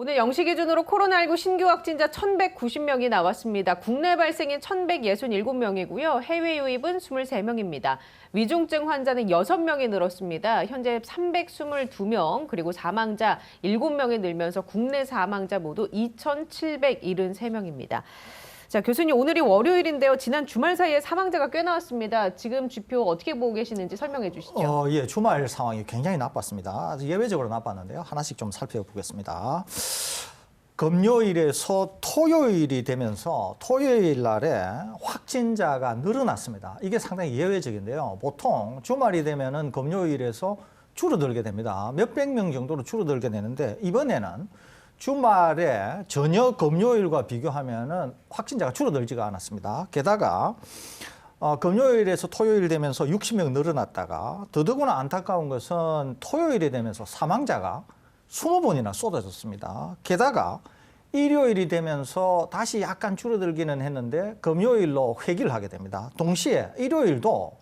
오늘 0시 기준으로 코로나19 신규 확진자 1,190명이 나왔습니다. 국내 발생인 1,167명이고요. 해외 유입은 23명입니다. 위중증 환자는 6명이 늘었습니다. 현재 322명, 그리고 사망자 7명이 늘면서 국내 사망자 모두 2,773명입니다. 자, 교수님 오늘이 월요일인데요. 지난 주말 사이에 사망자가 꽤 나왔습니다. 지금 지표 어떻게 보고 계시는지 설명해 주시죠. 어, 예, 주말 상황이 굉장히 나빴습니다. 예외적으로 나빴는데요. 하나씩 좀 살펴보겠습니다. 금요일에서 토요일이 되면서 토요일 날에 확진자가 늘어났습니다. 이게 상당히 예외적인데요. 보통 주말이 되면은 금요일에서 줄어들게 됩니다. 몇백 명 정도로 줄어들게 되는데 이번에는 주말에 전혀 금요일과 비교하면은 확진자가 줄어들지가 않았습니다. 게다가 어, 금요일에서 토요일 되면서 60명 늘어났다가 더더구나 안타까운 것은 토요일이 되면서 사망자가 20번이나 쏟아졌습니다. 게다가 일요일이 되면서 다시 약간 줄어들기는 했는데 금요일로 회귀를 하게 됩니다. 동시에 일요일도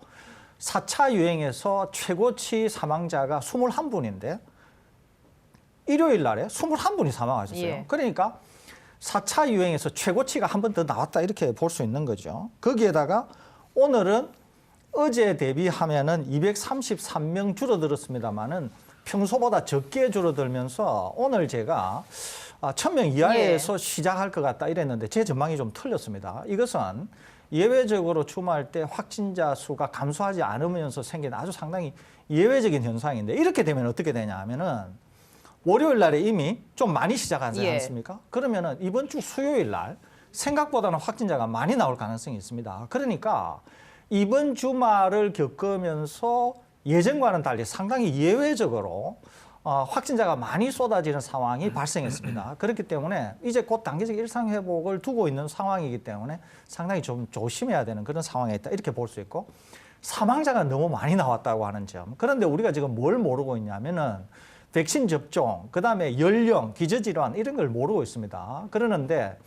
4차 유행에서 최고치 사망자가 21분인데 일요일 날에 21분이 사망하셨어요. 예. 그러니까 4차 유행에서 최고치가 한 번 더 나왔다 이렇게 볼 수 있는 거죠. 거기에다가 오늘은 어제 대비하면은 233명 줄어들었습니다만은 평소보다 적게 줄어들면서 오늘 제가 아, 1000명 이하에서 시작할 것 같다 이랬는데 제 전망이 좀 틀렸습니다. 이것은 예외적으로 주말 때 확진자 수가 감소하지 않으면서 생긴 아주 상당히 예외적인 현상인데 이렇게 되면 어떻게 되냐 하면은 월요일 날에 이미 좀 많이 시작하지 예. 않습니까? 그러면은 이번 주 수요일 날 생각보다는 확진자가 많이 나올 가능성이 있습니다. 그러니까 이번 주말을 겪으면서 예전과는 달리 상당히 예외적으로 어, 확진자가 많이 쏟아지는 상황이 발생했습니다. 그렇기 때문에 이제 곧 단계적 일상 회복을 두고 있는 상황이기 때문에 상당히 좀 조심해야 되는 그런 상황에 있다 이렇게 볼 수 있고 사망자가 너무 많이 나왔다고 하는 점. 그런데 우리가 지금 뭘 모르고 있냐면은 백신 접종, 그 다음에 연령, 기저질환 이런 걸 모르고 있습니다. 그러는데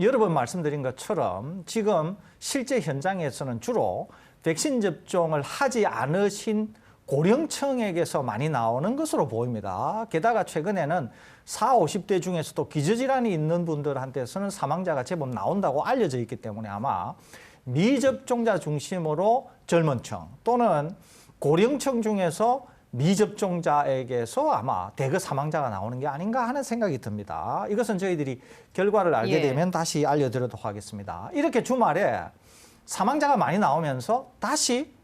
여러 번 말씀드린 것처럼 지금 실제 현장에서는 주로 백신 접종을 하지 않으신 고령층에게서 많이 나오는 것으로 보입니다. 게다가 최근에는 4, 50대 중에서도 기저질환이 있는 분들한테서는 사망자가 제법 나온다고 알려져 있기 때문에 아마 미접종자 중심으로 젊은 층 또는 고령층 중에서 미접종자에게서 아마 대거 사망자가 나오는 게 아닌가 하는 생각이 듭니다. 이것은 저희들이 결과를 알게 예. 되면 다시 알려드리도록 하겠습니다. 이렇게 주말에 사망자가 많이 나오면서 다시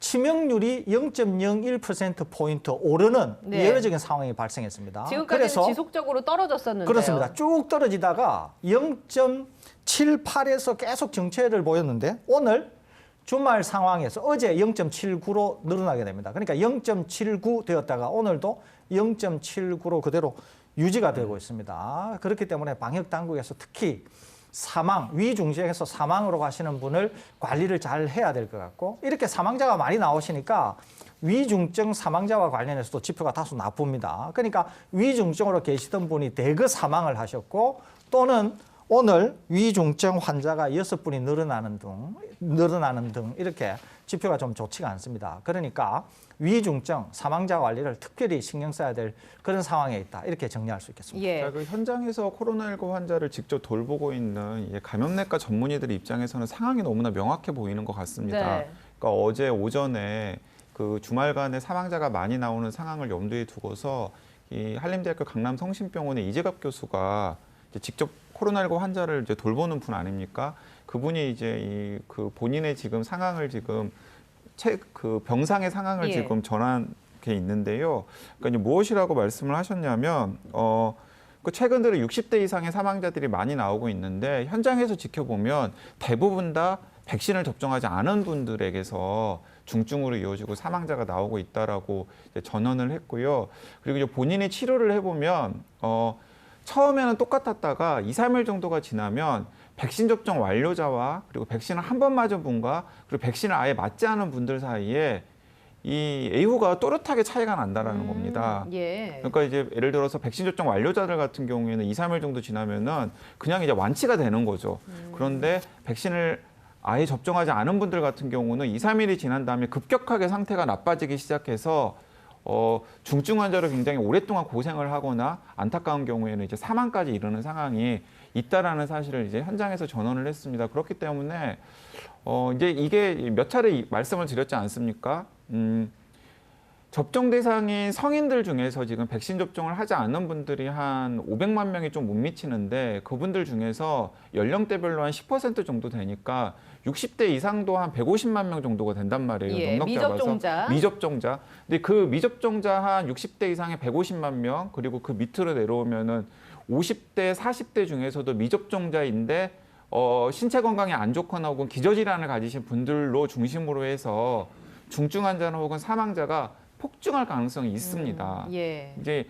치명률이 0.01%포인트 오르는 네. 예외적인 상황이 발생했습니다. 지금까지는 지속적으로 떨어졌었는데요. 그렇습니다. 쭉 떨어지다가 0.78에서 계속 정체를 보였는데 오늘 주말 상황에서 어제 0.79로 늘어나게 됩니다. 그러니까 0.79 되었다가 오늘도 0.79로 그대로 유지가 되고 있습니다. 그렇기 때문에 방역 당국에서 특히 사망, 위중증에서 사망으로 가시는 분을 관리를 잘 해야 될 것 같고 이렇게 사망자가 많이 나오시니까 위중증 사망자와 관련해서도 지표가 다소 나쁩니다. 그러니까 위중증으로 계시던 분이 대거 사망을 하셨고 또는 오늘 위중증 환자가 여섯 분이 늘어나는 등 늘어나는 등 이렇게 지표가 좀 좋지가 않습니다. 그러니까 위중증 사망자 관리를 특별히 신경 써야 될 그런 상황에 있다. 이렇게 정리할 수 있겠습니다. 예. 자, 그 현장에서 코로나19 환자를 직접 돌보고 있는 이 감염내과 전문의들 입장에서는 상황이 너무나 명확해 보이는 것 같습니다. 네. 그러니까 어제 오전에 그 주말간에 사망자가 많이 나오는 상황을 염두에 두고서 이 한림대학교 강남성심병원의 이재갑 교수가 직접 코로나19 환자를 이제 돌보는 분 아닙니까? 그분이 이제 이 그 본인의 지금 상황을 지금 채, 그 병상의 상황을 예. 지금 전한 게 있는데요. 그러니까 이제 무엇이라고 말씀을 하셨냐면 어. 그 최근 들어 60대 이상의 사망자들이 많이 나오고 있는데 현장에서 지켜보면 대부분 다 백신을 접종하지 않은 분들에게서 중증으로 이어지고 사망자가 나오고 있다라고 이제 전언을 했고요. 그리고 이제 본인이 치료를 해보면 어 처음에는 똑같았다가 2, 3일 정도가 지나면 백신 접종 완료자와 그리고 백신을 한 번 맞은 분과 그리고 백신을 아예 맞지 않은 분들 사이에 이 A후가 또렷하게 차이가 난다라는 음, 겁니다. 예. 그러니까 이제 예를 들어서 백신 접종 완료자들 같은 경우에는 2, 3일 정도 지나면은 그냥 이제 완치가 되는 거죠. 그런데 백신을 아예 접종하지 않은 분들 같은 경우는 2, 3일이 지난 다음에 급격하게 상태가 나빠지기 시작해서 어, 중증 환자로 굉장히 오랫동안 고생을 하거나 안타까운 경우에는 이제 사망까지 이르는 상황이 있다라는 사실을 이제 현장에서 전언을 했습니다. 그렇기 때문에 어, 이제 이게 몇 차례 이- 말씀을 드렸지 않습니까? 음, 접종 대상인 성인들 중에서 지금 백신 접종을 하지 않는 분들이 한 500만 명이 좀 못 미치는데 그분들 중에서 연령대별로 한 10% 정도 되니까 60대 이상도 한 150만 명 정도가 된단 말이에요. 예, 넉넉 미접종자. 잡아서. 미접종자. 근데 그 미접종자 한 60대 이상의 150만 명 그리고 그 밑으로 내려오면은 50대, 40대 중에서도 미접종자인데 어, 신체 건강이 안 좋거나 혹은 기저질환을 가지신 분들로 중심으로 해서 중증 환자나 혹은 사망자가 폭증할 가능성이 있습니다. 예. 이제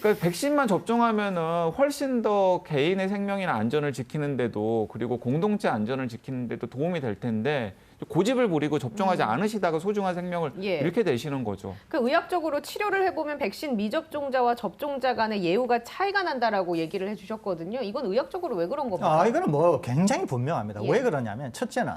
그러니까 백신만 접종하면은 훨씬 더 개인의 생명이나 안전을 지키는데도 그리고 공동체 안전을 지키는데도 도움이 될 텐데 고집을 부리고 접종하지 않으시다가 소중한 생명을 예. 이렇게 되시는 거죠. 그 의학적으로 치료를 해보면 백신 미접종자와 접종자 간의 예후가 차이가 난다라고 얘기를 해주셨거든요. 이건 의학적으로 왜 그런 겁니까? 아, 이거는 뭐 굉장히 분명합니다. 예. 왜 그러냐면 첫째는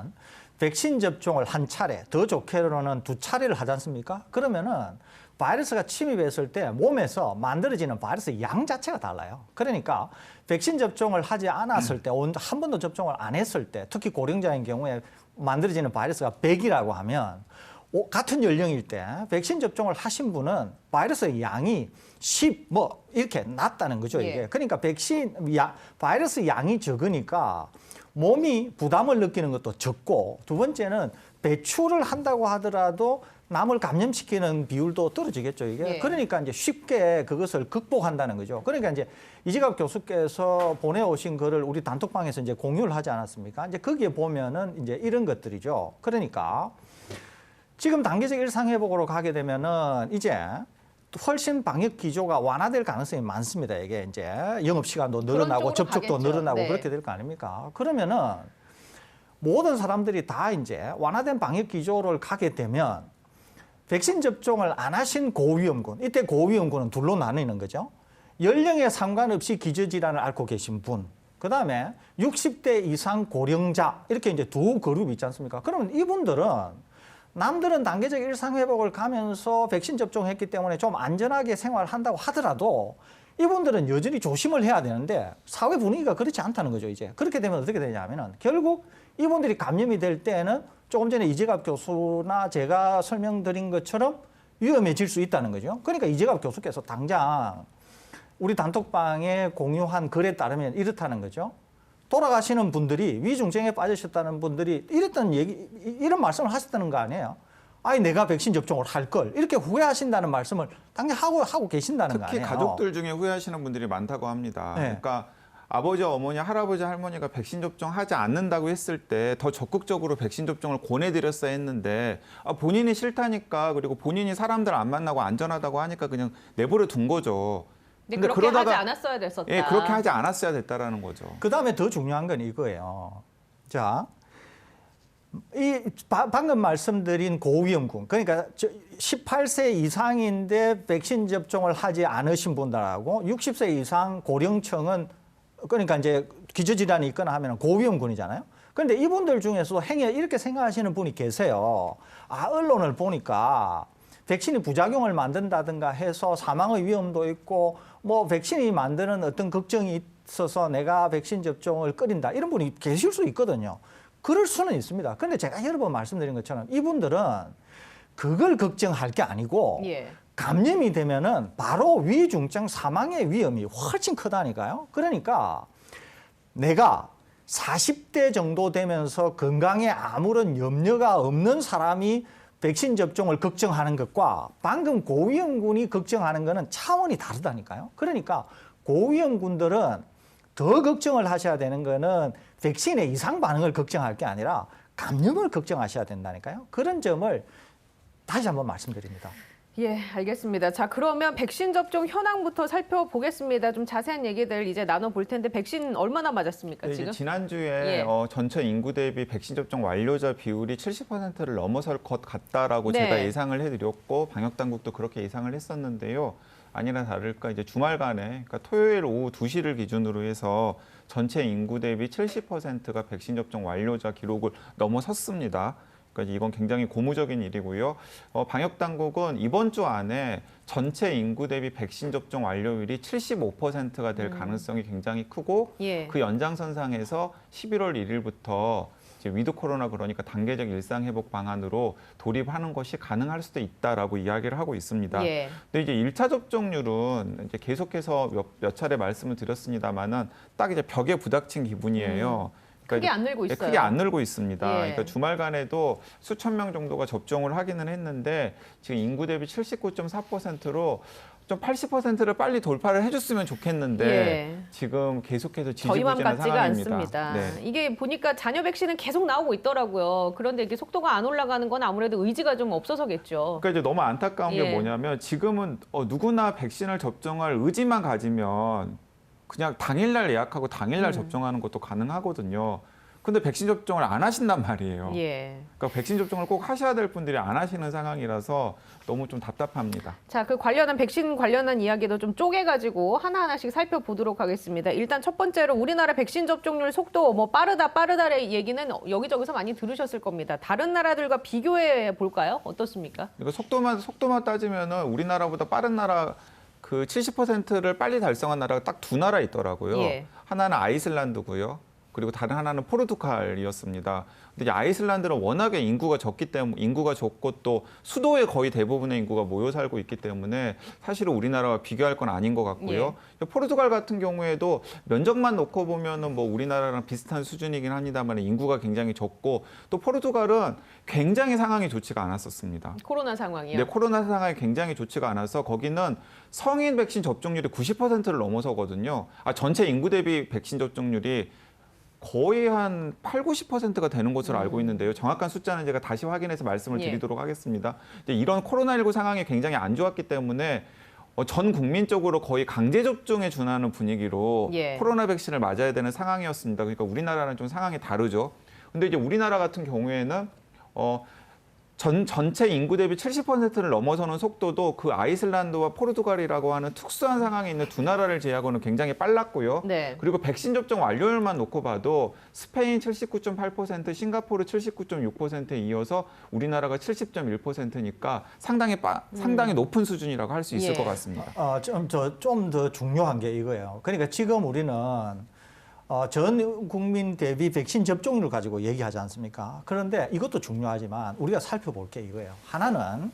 백신 접종을 한 차례, 더 좋게로는 두 차례를 하지 않습니까? 그러면은 바이러스가 침입했을 때 몸에서 만들어지는 바이러스 양 자체가 달라요. 그러니까 백신 접종을 하지 않았을 때, 온- 한 번도 접종을 안 했을 때, 특히 고령자인 경우에 만들어지는 바이러스가 100이라고 하면 오- 같은 연령일 때 백신 접종을 하신 분은 바이러스 양이 10, 뭐 이렇게 낮다는 거죠, 이게. 예. 그러니까 백신 야, 바이러스 양이 적으니까 몸이 부담을 느끼는 것도 적고 두 번째는 배출을 한다고 하더라도 남을 감염시키는 비율도 떨어지겠죠 이게. 예. 그러니까 이제 쉽게 그것을 극복한다는 거죠. 그러니까 이제 이지갑 교수께서 보내오신 글을 우리 단톡방에서 이제 공유를 하지 않았습니까? 이제 거기에 보면은 이제 이런 것들이죠. 그러니까 지금 단계적 일상회복으로 가게 되면은 이제 훨씬 방역 기조가 완화될 가능성이 많습니다. 이게 이제 영업 시간도 늘어나고 접촉도 가겠죠. 늘어나고 네. 그렇게 될 거 아닙니까? 그러면은 모든 사람들이 다 이제 완화된 방역 기조를 가게 되면 백신 접종을 안 하신 고위험군, 이때 고위험군은 둘로 나뉘는 거죠. 연령에 상관없이 기저질환을 앓고 계신 분, 그 다음에 60대 이상 고령자, 이렇게 이제 두 그룹이 있지 않습니까? 그러면 이분들은 남들은 단계적 일상회복을 가면서 백신 접종했기 때문에 좀 안전하게 생활한다고 하더라도 이분들은 여전히 조심을 해야 되는데 사회 분위기가 그렇지 않다는 거죠, 이제. 그렇게 되면 어떻게 되냐면은 결국 이분들이 감염이 될 때는 조금 전에 이재갑 교수나 제가 설명드린 것처럼 위험해질 수 있다는 거죠. 그러니까 이재갑 교수께서 당장 우리 단톡방에 공유한 글에 따르면 이렇다는 거죠. 돌아가시는 분들이 위중증에 빠지셨다는 분들이 이랬던 얘기, 이- 이런 말씀을 하셨다는 거 아니에요? 아니 내가 백신 접종을 할 걸 이렇게 후회하신다는 말씀을 당연히 하고 하고 계신다는 거 특히 아니에요? 가족들 중에 후회하시는 분들이 많다고 합니다. 네. 그러니까 아버지, 어머니, 할아버지, 할머니가 백신 접종하지 않는다고 했을 때 더 적극적으로 백신 접종을 권해드렸어야 했는데 아, 본인이 싫다니까 그리고 본인이 사람들 안 만나고 안전하다고 하니까 그냥 내버려 둔 거죠. 근데 그렇게 하지 않았어야 됐었다. 예, 그렇게 하지 않았어야 됐다라는 거죠. 그 다음에 더 중요한 건 이거예요. 자, 이 바- 방금 말씀드린 고위험군, 그러니까 저 18세 이상인데 백신 접종을 하지 않으신 분들하고 60세 이상 고령층은 그러니까 이제 기저질환이 있거나 하면 고위험군이잖아요. 그런데 이분들 중에서 행여 이렇게 생각하시는 분이 계세요. 아, 언론을 보니까 백신이 부작용을 만든다든가 해서 사망의 위험도 있고 뭐 백신이 만드는 어떤 걱정이 있어서 내가 백신 접종을 꺼린다 이런 분이 계실 수 있거든요. 그럴 수는 있습니다. 그런데 제가 여러 번 말씀드린 것처럼 이분들은 그걸 걱정할 게 아니고 예. 감염이 되면은 바로 위중증 사망의 위험이 훨씬 크다니까요. 그러니까 내가 40대 정도 되면서 건강에 아무런 염려가 없는 사람이 백신 접종을 걱정하는 것과 방금 고위험군이 걱정하는 것은 차원이 다르다니까요. 그러니까 고위험군들은 더 걱정을 하셔야 되는 거는 백신의 이상 반응을 걱정할 게 아니라 감염을 걱정하셔야 된다니까요. 그런 점을 다시 한번 말씀드립니다. 예, 알겠습니다. 자, 그러면 백신 접종 현황부터 살펴보겠습니다. 좀 자세한 얘기들 이제 나눠볼 텐데 백신 얼마나 맞았습니까, 네, 지금? 지난주에 예. 어, 전체 인구 대비 백신 접종 완료자 비율이 70%를 넘어설 것 같다라고 네. 제가 예상을 해드렸고 방역 당국도 그렇게 예상을 했었는데요. 아니나 다를까 이제 주말간에 그러니까 토요일 오후 2시를 기준으로 해서 전체 인구 대비 70%가 백신 접종 완료자 기록을 넘어섰습니다. 그러니까 이건 굉장히 고무적인 일이고요. 어, 방역 당국은 이번 주 안에 전체 인구 대비 백신 접종 완료율이 75%가 될 가능성이 굉장히 크고 예. 그 연장선상에서 11월 1일부터 이제 위드 코로나 그러니까 단계적 일상 회복 방안으로 돌입하는 것이 가능할 수도 있다라고 이야기를 하고 있습니다. 예. 근데 이제 일차 접종률은 이제 계속해서 몇, 몇 차례 말씀을 드렸습니다마는 딱 이제 벽에 부닥친 기분이에요. 음. 크게 이제 안 늘고 예, 있어요. 크게 안 늘고 있습니다. 예. 그러니까 주말간에도 수천 명 정도가 접종을 하기는 했는데 지금 인구 대비 79.4%로 좀 80%를 빨리 돌파를 해줬으면 좋겠는데 예. 지금 계속해서 지지부진한 상황입니다. 않습니다. 네. 이게 보니까 자녀 백신은 계속 나오고 있더라고요. 그런데 이게 속도가 안 올라가는 건 아무래도 의지가 좀 없어서겠죠. 그러니까 이제 너무 안타까운 예. 게 뭐냐면 지금은 어, 누구나 백신을 접종할 의지만 가지면 그냥 당일날 예약하고 당일날 음. 접종하는 것도 가능하거든요. 근데 백신 접종을 안 하신단 말이에요. 예. 그러니까 백신 접종을 꼭 하셔야 될 분들이 안 하시는 상황이라서 너무 좀 답답합니다. 자, 그 관련한 백신 관련한 이야기도 좀 쪼개가지고 하나하나씩 살펴보도록 하겠습니다. 일단 첫 번째로 우리나라 백신 접종률 속도 뭐 빠르다 빠르다의 얘기는 여기저기서 많이 들으셨을 겁니다. 다른 나라들과 비교해 볼까요? 어떻습니까? 이거 속도만 속도만 따지면은 우리나라보다 빠른 나라 그 70%를 빨리 달성한 나라가 딱 두 나라 있더라고요. 예. 하나는 아이슬란드고요. 그리고 다른 하나는 포르투갈이었습니다. 근데 이 아이슬란드는 워낙에 인구가 적기 때문에 인구가 적고 또 수도에 거의 대부분의 인구가 모여 살고 있기 때문에 사실은 우리나라와 비교할 건 아닌 것 같고요. 포르투갈 같은 경우에도 면적만 놓고 보면은 뭐 우리나라랑 비슷한 수준이긴 합니다만 인구가 굉장히 적고 또 포르투갈은 굉장히 상황이 좋지가 않았었습니다. 코로나 상황이요. 근데 코로나 상황이 굉장히 좋지가 않아서 거기는 성인 백신 접종률이 90%를 넘어서거든요. 아, 전체 인구 대비 백신 접종률이 거의 한 8, 90%가 되는 것으로 알고 있는데요. 정확한 숫자는 제가 다시 확인해서 말씀을 예. 드리도록 하겠습니다. 이제 이런 코로나19 상황이 굉장히 안 좋았기 때문에 어, 전 국민적으로 거의 강제 접종에 준하는 분위기로 예. 코로나 백신을 맞아야 되는 상황이었습니다. 그러니까 우리나라는 좀 상황이 다르죠. 근데 이제 우리나라 같은 경우에는 어, 전 전체 인구 대비 70%를 넘어서는 속도도 그 아이슬란드와 포르투갈이라고 하는 특수한 상황에 있는 두 나라를 제외하고는 굉장히 빨랐고요. 네. 그리고 백신 접종 완료율만 놓고 봐도 스페인 79.8%, 싱가포르 79.6%에 이어서 우리나라가 70.1%니까 상당히 빠, 상당히 높은 수준이라고 할 수 있을 예. 것 같습니다. 어, 좀더 더 중요한 게 이거예요. 그러니까 지금 우리는 어, 전 국민 대비 백신 접종률을 가지고 얘기하지 않습니까? 그런데 이것도 중요하지만 우리가 살펴볼 게 이거예요. 하나는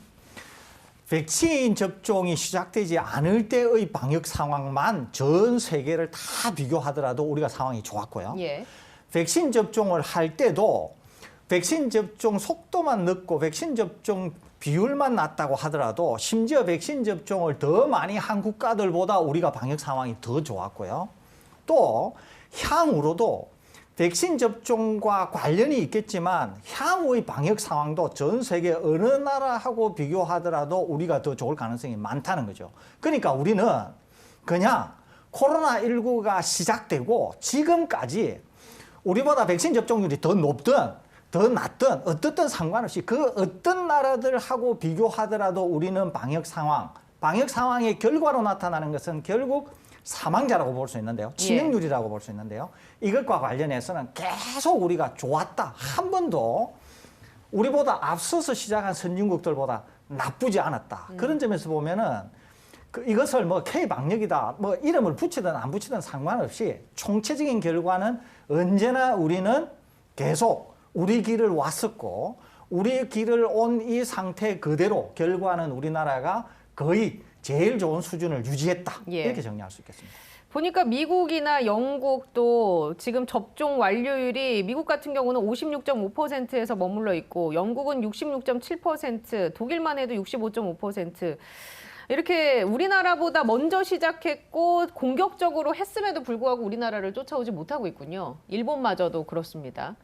백신 접종이 시작되지 않을 때의 방역 상황만 전 세계를 다 비교하더라도 우리가 상황이 좋았고요. 예. 백신 접종을 할 때도 백신 접종 속도만 늦고 백신 접종 비율만 낮다고 하더라도 심지어 백신 접종을 더 많이 한 국가들보다 우리가 방역 상황이 더 좋았고요. 또 향후로도 백신 접종과 관련이 있겠지만 향후의 방역 상황도 전 세계 어느 나라하고 비교하더라도 우리가 더 좋을 가능성이 많다는 거죠. 그러니까 우리는 그냥 코로나19가 시작되고 지금까지 우리보다 백신 접종률이 더 높든 더 낮든 어떻든 상관없이 그 어떤 나라들하고 비교하더라도 우리는 방역 상황, 방역 상황의 결과로 나타나는 것은 결국 사망자라고 볼 수 있는데요. 치명률이라고 볼 수 있는데요. 이것과 관련해서는 계속 우리가 좋았다. 한 번도 우리보다 앞서서 시작한 선진국들보다 나쁘지 않았다. 그런 점에서 보면은 그 이것을 뭐 K 방역이다, 뭐 이름을 붙이든 안 붙이든 상관없이 총체적인 결과는 언제나 우리는 계속 우리 길을 왔었고 우리 길을 온 이 상태 그대로 결과는 우리나라가 거의 제일 좋은 수준을 유지했다 예. 이렇게 정리할 수 있겠습니다. 보니까 미국이나 영국도 지금 접종 완료율이 미국 같은 경우는 56.5%에서 머물러 있고 영국은 66.7%, 독일만 해도 65.5%. 이렇게 우리나라보다 먼저 시작했고 공격적으로 했음에도 불구하고 우리나라를 쫓아오지 못하고 있군요. 일본마저도 그렇습니다.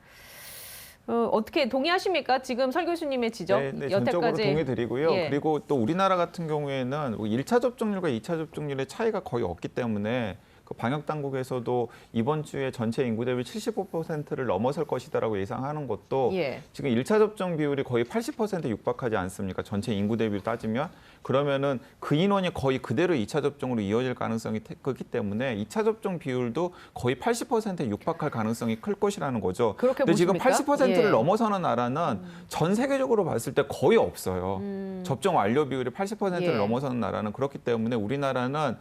어, 어떻게 동의하십니까? 지금 설 교수님의 지적 네, 네, 전적으로 동의드리고요. 예. 그리고 또 우리나라 같은 경우에는 1차 접종률과 2차 접종률의 차이가 거의 없기 때문에 그 방역 당국에서도 이번 주에 전체 인구 대비 75%를 넘어설 것이다라고 예상하는 것도 예. 지금 1차 접종 비율이 거의 80%에 육박하지 않습니까? 전체 인구 대비로 따지면 그러면은 그 인원이 거의 그대로 2차 접종으로 이어질 가능성이 태- 크기 때문에 2차 접종 비율도 거의 80%에 육박할 가능성이 클 것이라는 거죠. 그렇게 근데 지금 보십니까? 80%를 예. 넘어서는 나라는 전 세계적으로 봤을 때 거의 없어요. 음. 접종 완료 비율이 80%를 예. 넘어서는 나라는 그렇기 때문에 우리나라는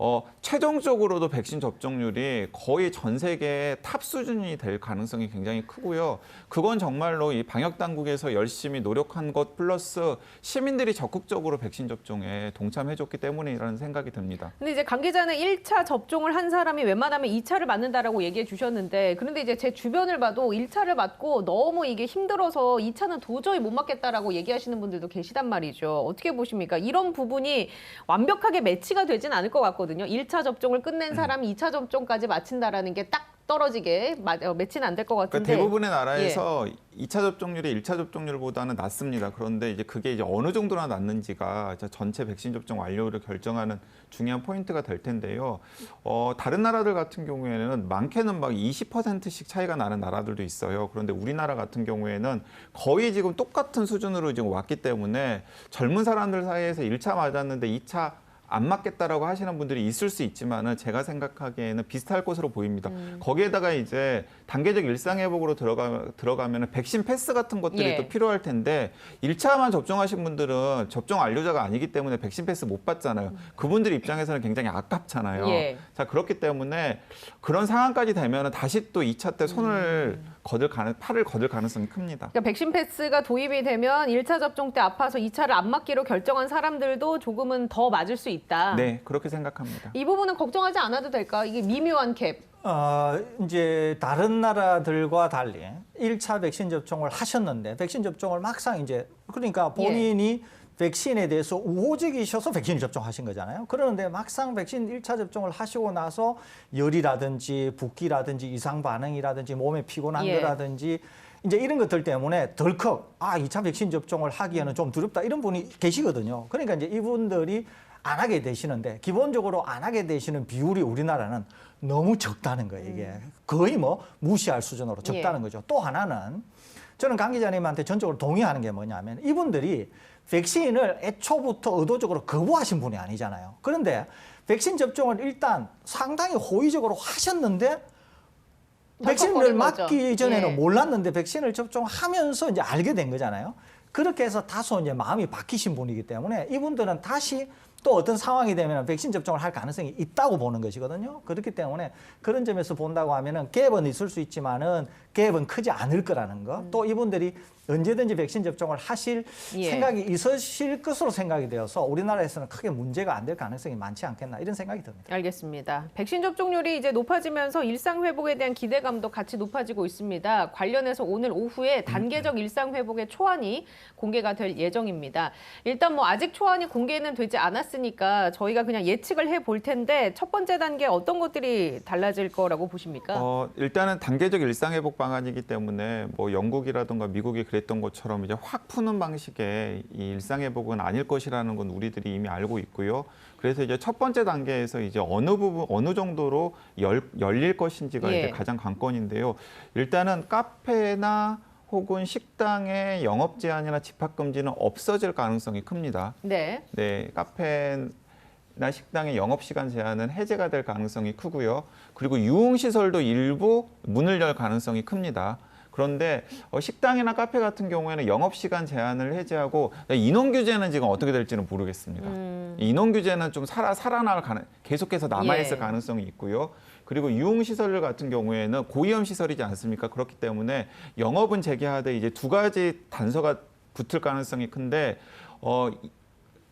어, 최종적으로도 백신 접종률이 거의 전 세계의 탑 수준이 될 가능성이 굉장히 크고요. 그건 정말로 이 방역 당국에서 열심히 노력한 것 플러스 시민들이 적극적으로 백신 접종에 동참해줬기 때문이라는 생각이 듭니다. 근데 이제 강 기자는 1차 접종을 한 사람이 웬만하면 2차를 맞는다라고 얘기해 주셨는데 그런데 이제 제 주변을 봐도 1차를 맞고 너무 이게 힘들어서 2차는 도저히 못 맞겠다라고 얘기하시는 분들도 계시단 말이죠. 어떻게 보십니까? 이런 부분이 완벽하게 매치가 되진 않을 것 같거든요. 1차 접종을 끝낸 사람이 2차 접종까지 마친다라는 게 딱 떨어지게 마- 어, 매치는 안 될것 그러니까 같은데. 대부분의 나라에서 이 2차 접종률이 1차 접종률보다는 낮습니다. 그런데 이제 그게 이제 어느 정도나 낮는지가 전체 백신 접종 완료를 결정하는 중요한 포인트가 될 텐데요. 어, 다른 나라들 같은 경우에는 많게는 막 20%씩 차이가 나는 나라들도 있어요. 그런데 우리나라 같은 경우에는 거의 지금 똑같은 수준으로 지금 왔기 때문에 젊은 사람들 사이에서 1차 맞았는데 2차 안 맞겠다라고 하시는 분들이 있을 수 있지만은 제가 생각하기에는 비슷할 것으로 보입니다. 거기에다가 이제 단계적 일상 회복으로 들어가 들어가면은 백신 패스 같은 것들이 예. 또 필요할 텐데 1차만 접종하신 분들은 접종 완료자가 아니기 때문에 백신 패스 못 받잖아요. 그분들 입장에서는 굉장히 아깝잖아요. 예. 자 그렇기 때문에 그런 상황까지 되면은 다시 또 2차 때 손을 거들 가능 팔을 거들 가능성이 큽니다. 그러니까 백신 패스가 도입이 되면 1차 접종 때 아파서 2차를 안 맞기로 결정한 사람들도 조금은 더 맞을 수 있다. 네 그렇게 생각합니다. 이 부분은 걱정하지 않아도 될까? 이게 미묘한 캡. 어, 이제 다른 나라들과 달리 1차 백신 접종을 하셨는데 백신 접종을 막상 이제 그러니까 본인이 백신에 대해서 우호적이셔서 백신 접종하신 거잖아요. 그러는데 막상 백신 1차 접종을 하시고 나서 열이라든지 붓기라든지 이상 반응이라든지 몸에 피곤한 예. 거라든지 이제 이런 것들 때문에 덜컥 아, 2차 백신 접종을 하기에는 좀 두렵다 이런 분이 계시거든요. 그러니까 이제 이분들이 안 하게 되시는데 기본적으로 안 하게 되시는 비율이 우리나라는 너무 적다는 거예요. 이게 거의 뭐 무시할 수준으로 적다는 예. 거죠. 또 하나는 저는 강 기자님한테 전적으로 동의하는 게 뭐냐면 이분들이 백신을 애초부터 의도적으로 거부하신 분이 아니잖아요. 그런데 백신 접종을 일단 상당히 호의적으로 하셨는데 백신을 덜컥거린 거죠. 맞기 전에는 예. 몰랐는데 백신을 접종하면서 이제 알게 된 거잖아요. 그렇게 해서 다소 이제 마음이 바뀌신 분이기 때문에 이분들은 다시 또 어떤 상황이 되면 백신 접종을 할 가능성이 있다고 보는 것이거든요. 그렇기 때문에 그런 점에서 본다고 하면은 갭은 있을 수 있지만은 갭은 크지 않을 거라는 거. 또 이분들이 언제든지 백신 접종을 하실 예. 생각이 있으실 것으로 생각이 되어서 우리나라에서는 크게 문제가 안 될 가능성이 많지 않겠나 이런 생각이 듭니다. 알겠습니다. 백신 접종률이 이제 높아지면서 일상 회복에 대한 기대감도 같이 높아지고 있습니다. 관련해서 오늘 오후에 단계적 일상 회복의 초안이 공개가 될 예정입니다. 일단 뭐 아직 초안이 공개는 되지 않았 으니까 저희가 그냥 예측을 해 볼 텐데 첫 번째 단계 어떤 것들이 달라질 거라고 보십니까? 어, 일단은 단계적 일상 회복 방안이기 때문에 뭐 영국이라든가 미국이 그랬던 것처럼 이제 확 푸는 방식의 이 일상 회복은 아닐 것이라는 건 우리들이 이미 알고 있고요. 그래서 이제 첫 번째 단계에서 이제 어느 부분 어느 정도로 열, 열릴 것인지가 예. 이제 가장 관건인데요. 일단은 카페나 혹은 식당의 영업 제한이나 집합 금지는 없어질 가능성이 큽니다. 네. 네, 카페나 식당의 영업 시간 제한은 해제가 될 가능성이 크고요. 그리고 유흥 시설도 일부 문을 열 가능성이 큽니다. 그런데 어, 식당이나 카페 같은 경우에는 영업 시간 제한을 해제하고 인원 규제는 지금 어떻게 될지는 모르겠습니다. 음. 인원 규제는 좀 살아 살아날 가능 계속해서 남아 있을 예. 가능성이 있고요. 그리고 유흥 시설 같은 경우에는 고위험 시설이지 않습니까? 그렇기 때문에 영업은 재개하되 이제 두 가지 단서가 붙을 가능성이 큰데 어. 이-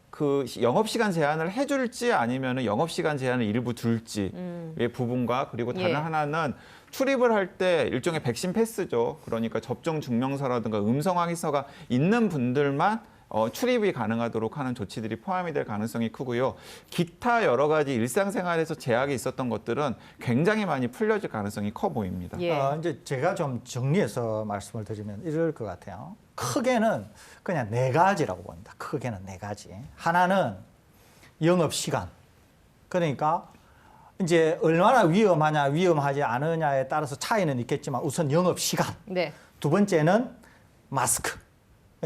그 시- 영업 시간 제한을 해줄지 아니면은 영업 시간 제한을 일부 둘지 의 부분과 그리고 다른 예. 하나는 출입을 할 때 일종의 백신 패스죠. 그러니까 접종 증명서라든가 음성 확인서가 있는 분들만 어, 출입이 가능하도록 하는 조치들이 포함이 될 가능성이 크고요. 기타 여러 가지 일상생활에서 제약이 있었던 것들은 굉장히 많이 풀려질 가능성이 커 보입니다. 예. 어, 이제 제가 좀 정리해서 말씀을 드리면 이럴 것 같아요. 크게는 그냥 네 가지라고 봅니다. 크게는 네 가지. 하나는 영업 시간. 그러니까 이제 얼마나 위험하냐, 위험하지 않으냐에 따라서 차이는 있겠지만 우선 영업 시간, 네. 두 번째는 마스크,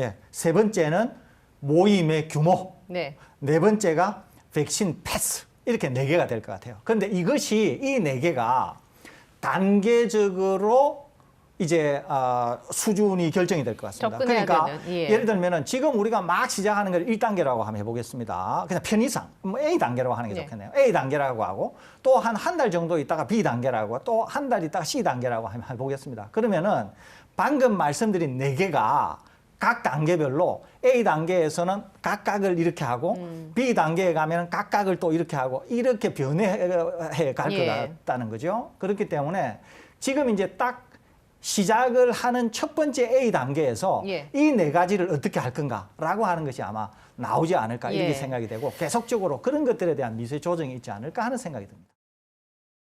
예, 세 번째는 모임의 규모, 네. 네 번째가 백신 패스 이렇게 네 개가 될 것 같아요. 그런데 이것이 이 네 개가 단계적으로 이제 어, 수준이 결정이 될 것 같습니다. 그러니까 예. 예를 들면은 지금 우리가 막 시작하는 걸 1단계라고 한번 해보겠습니다. 그냥 편의상 뭐 A 단계라고 하는 게 네. 좋겠네요. A 단계라고 하고 또 한 한 달 정도 있다가 B 단계라고 또 한 달 있다가 C 단계라고 한번 해보겠습니다. 그러면은 방금 말씀드린 네 개가 각 단계별로 A 단계에서는 각각을 이렇게 하고 음. B 단계에 가면 각각을 또 이렇게 하고 이렇게 변해해 갈것 예. 같다는 거죠. 그렇기 때문에 지금 이제 딱 시작을 하는 첫 번째 A 단계에서 예. 이네 가지를 어떻게 할 건가라고 하는 것이 아마 나오지 않을까 예. 이렇게 생각이 되고 계속적으로 그런 것들에 대한 미세 조정이 있지 않을까 하는 생각이 듭니다.